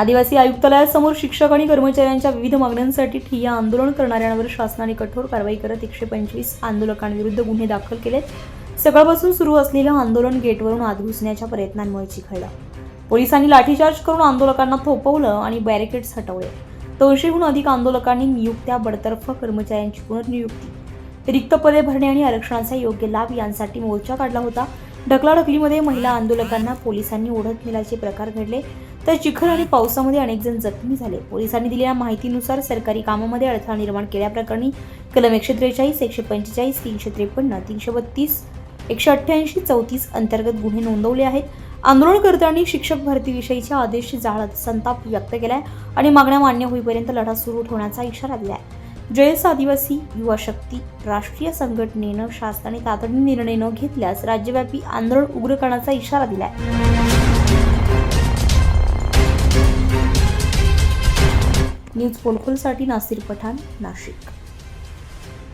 आदिवासी आयुक्तालयासमोर शिक्षक आणि कर्मचाऱ्यांच्या विविध मागण्यांसाठी ठिय्या आंदोलन करणाऱ्यांवर शासनाने कठोर कारवाई करत एकशे पंचवीस आंदोलकांविरुद्ध गुन्हे दाखल केलेत. सकाळपासून सुरू असलेलं आंदोलन गेटवरून आत घुसण्याच्या प्रयत्नांमुळे चिखळलं पोलिसांनी लाठीचार्ज करून आंदोलकांना थोपवलं आणि बॅरिकेड्स हटवले. दोनशेहून अधिक आंदोलकांनी नियुक्त्या बडतर्फ कर्मचाऱ्यांची पुनर्नियुक्ती. रिक्त पदे भरणे आणि आरक्षणाचा योग्य लाभ यांसाठी मोर्चा काढला होता. ढकलाढकलीमध्ये महिला आंदोलकांना पोलिसांनी ओढत नेल्याचे प्रकार घडले. तर चिखल आणि पावसामध्ये अनेक जण जखमी झाले. पोलिसांनी दिलेल्या माहितीनुसार सरकारी कामामध्ये अडथळा निर्माण केल्याप्रकरणी कलम एकशे त्रेचाळीस एकशे पंचेचाळीस तीनशे त्रेपन्न तीनशे बत्तीस एकशे अठ्ठ्याऐंशी चौतीस अंतर्गत गुन्हे नोंदवले आहेत. आंदोलनकर्त्यांनी शिक्षक भरतीविषयीच्या आदेश जाळत संताप व्यक्त केलाय आणि मागण्या मान्य होईपर्यंत लढा सुरू ठेवण्याचा इशारा दिलाय. जयस आदिवासी युवा शक्ती राष्ट्रीय संघटनेनं शासनाने तातडीने निर्णय न घेतल्यास राज्यव्यापी आंदोलन उग्र करण्याचा इशारा दिलाय. न्यूज पोलखोलसाठी नासिर पठाण नाशिक.